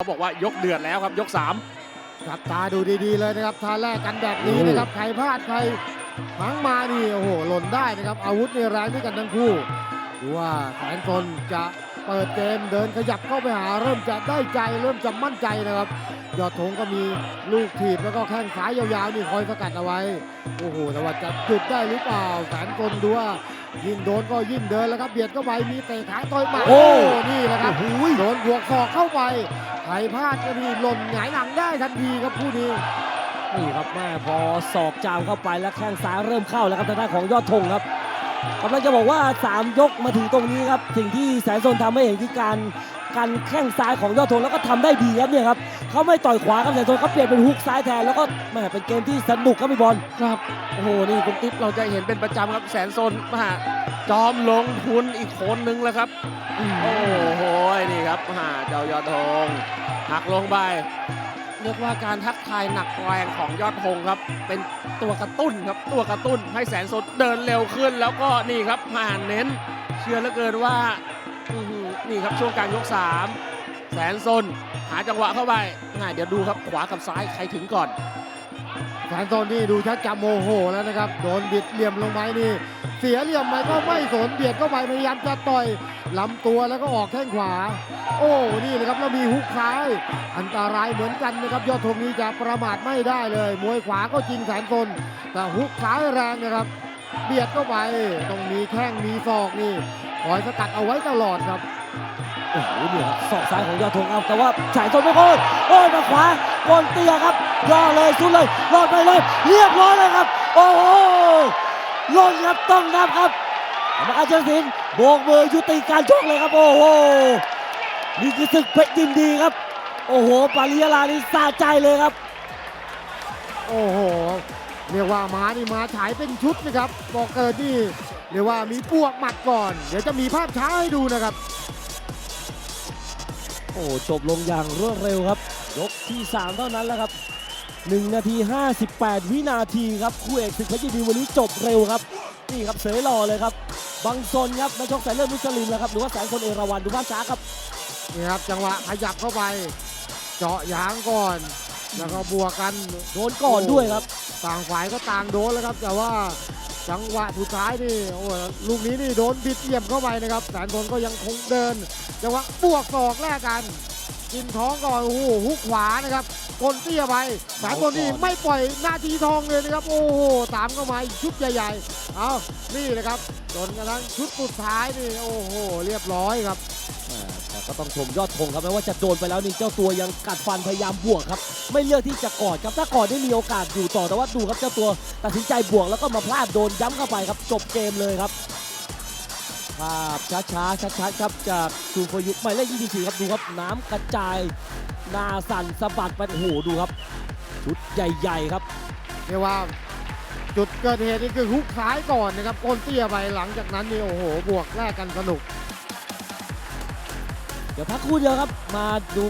เขาบอกว่ายกเดือดแล้วครับยกจับตาดูดีๆเลยนะครับทาแรกกันแบบนี้นะครับใครพลาดใครพังมานี่โอ้โหหล่นได้นะครับอาวุธนี่แรงด้วยกันทั้งคู่ดูว่าแสนตนจะ เปิดเกมเดินขยับเข้าไปหาเริ่มจะได้ใจเริ่มจะมั่นใจนะครับ ยอดธงก็มีลูกถีบแล้วก็แข้งซ้ายยาวๆนี่คอยสกัดเอาไว้ โอ้โหแต่ว่าจะจุดได้หรือเปล่าแสนกลดูว่ายิ่งโดนก็ยิ่งเดินแล้วครับเบียดเข้าไปมีเตะขาต่อยหมาโอ้นี่แหละครับโอ้โหโดนบวกศอกเข้าไปใครพลาดก็นี่หล่นหงายหลังได้ทันทีครับผู้นี้นี่ครับแม่พอศอกจามเข้าไปแล้วแข้งซ้ายเริ่มเข้าแล้วครับทางด้านของยอดธงครับ กำลังจะบอกว่า 3 ยกมาถึงตรงนี้ครับ สิ่งที่แสนสนทำให้เห็นคือการการแข้งซ้ายของยอดธงแล้วก็ทำได้ดีครับเนี่ยครับเขาไม่ต่อยขวาครับแสนสนเขาเปลี่ยนเป็นฮุกซ้ายแทนแล้วก็แม่เป็นเกมที่สนุกครับพี่บอล3ครับโอ้โหนี่คุณติ๊บเราจะเห็นเป็นประจำครับแสนโซนมาจอมลงทุนอีกคนนึงแล้วครับโอ้โหนี่ครับหาเจ้ายอดธงหักลงไป เรียกว่าการทักทายหนักแรงของยอดธงครับ เป็นตัวกระตุ้นครับตัวกระตุ้นให้แสนโซนเดินเร็วขึ้น แล้วก็นี่ครับผ่านเน้น เชื่อเหลือเกินว่านี่ครับช่วงการยก 3 แสนโซนหาจังหวะเข้าไปง่ายเดี๋ยวดูครับขวากับซ้ายใครถึงก่อน แสนโซนนี่ดูชักจะโมโหแล้วนะครับ โดนบิดเหลี่ยมลงไปนี่ เสียเหลี่ยมไปก็ไม่สนเบียดเข้าไปพยายามจะต่อยลำตัวแล้วก็ออกแข้งขวา โอ้นี่นะครับแล้วมีฮุกซ้าย อันตรายเหมือนกันนะครับ ยอดธงนี้จะประมาทไม่ได้เลย มวยขวาก็จริงแสนโซนแต่ฮุกซ้ายแรงนะครับ เบียดเข้าไปต้องมีแข้งมีศอกนี่คอยสกัดเอาไว้ตลอดครับ โอ้โหเนี่ยครับศอกซ้ายของยอดธงครับแต่ว่าแสนสนไม่โค่นโอ้ยมาขวาบอลเตียครับย่อเลยสุดเลยรอดไปเลยเรียบร้อยเลยครับ โอ้โหลงครับต้องนับครับกรรมการเชิงศิลป์โบกมือยุติการชกเลยครับ โอ้โหนี่คือศึกเพชรยินดีครับ โอ้โหปาริยาลานี่สะใจเลยครับ โอ้โหเรียกว่าม้านี่มาฉายเป็นชุดนะครับบอกเกิดนี่เรียกว่ามีปวกหมัดก่อน เดี๋ยวจะมีภาพช้าให้ดูนะครับ อ้จบลงอย่างรวดเร็วครับ ยกที่ 3 เท่านั้นแล้วครับ 1 นาที 58 วินาทีครับคู่เอกศึกเพชรยินดีวันนี้จบเร็วครับ นี่ครับเสยหล่อเลยครับ บังซนครับนักชกสายเลือดมุสลิมแล้วครับหรือว่าแสนคนเอราวันดูภาพช้าครับนี่ครับจังหวะขยับเข้าไป เจาะยางก่อน แล้วก็บวกกันโดนก่อนด้วยครับ ต่างฝ่ายก็ต่างโดนแล้วครับ แต่ว่า จังหวะสุดท้ายนี่โอ้ลูกนี้นี่โดนบิดเหลี่ยมเข้าไปนะครับแสนพลก็ยังคงเดินจังหวะบวกศอกแลกกันกินท้องก่อนโอ้โหฮุกขวานะครับกลเตี้ยไปแสนพลนี่ไม่ปล่อยหน้าทีทองเลยนะครับ โอ้โหตามเข้ามาชุดใหญ่ๆ เอานี่เลยครับจนกระทั่งชุดสุดท้ายนี่โอ้โห เรียบร้อยครับ แต่ก็ต้องชมยอดธงครับแม้ว่าจะโดนไปแล้วนี่เจ้าตัวยังกัดฟันพยายามบวกครับ ไม่เลือกที่จะกอดครับถ้ากอดได้มีโอกาสอยู่ต่อแต่ว่าดูครับเจ้าตัวตัดสินใจบวกแล้วก็มาพลาดโดนย้ำเข้าไปครับจบเกมเลยครับภาพช้าๆชัดๆครับจากซูเปอร์ยุคหมายเลข24ครับดูครับน้ำกระจายนาสั่นสะบัดไปโอ้โหดูครับชุดใหญ่ๆครับเรียกว่าจุดเกิดเหตุนี่คือฮุกซ้ายก่อนนะครับก้นเตี้ยไปหลังจากนั้นนี่โอ้โห บวกแลกกันสนุก ดี๋ยวพักครู่เดียวครับ มาดู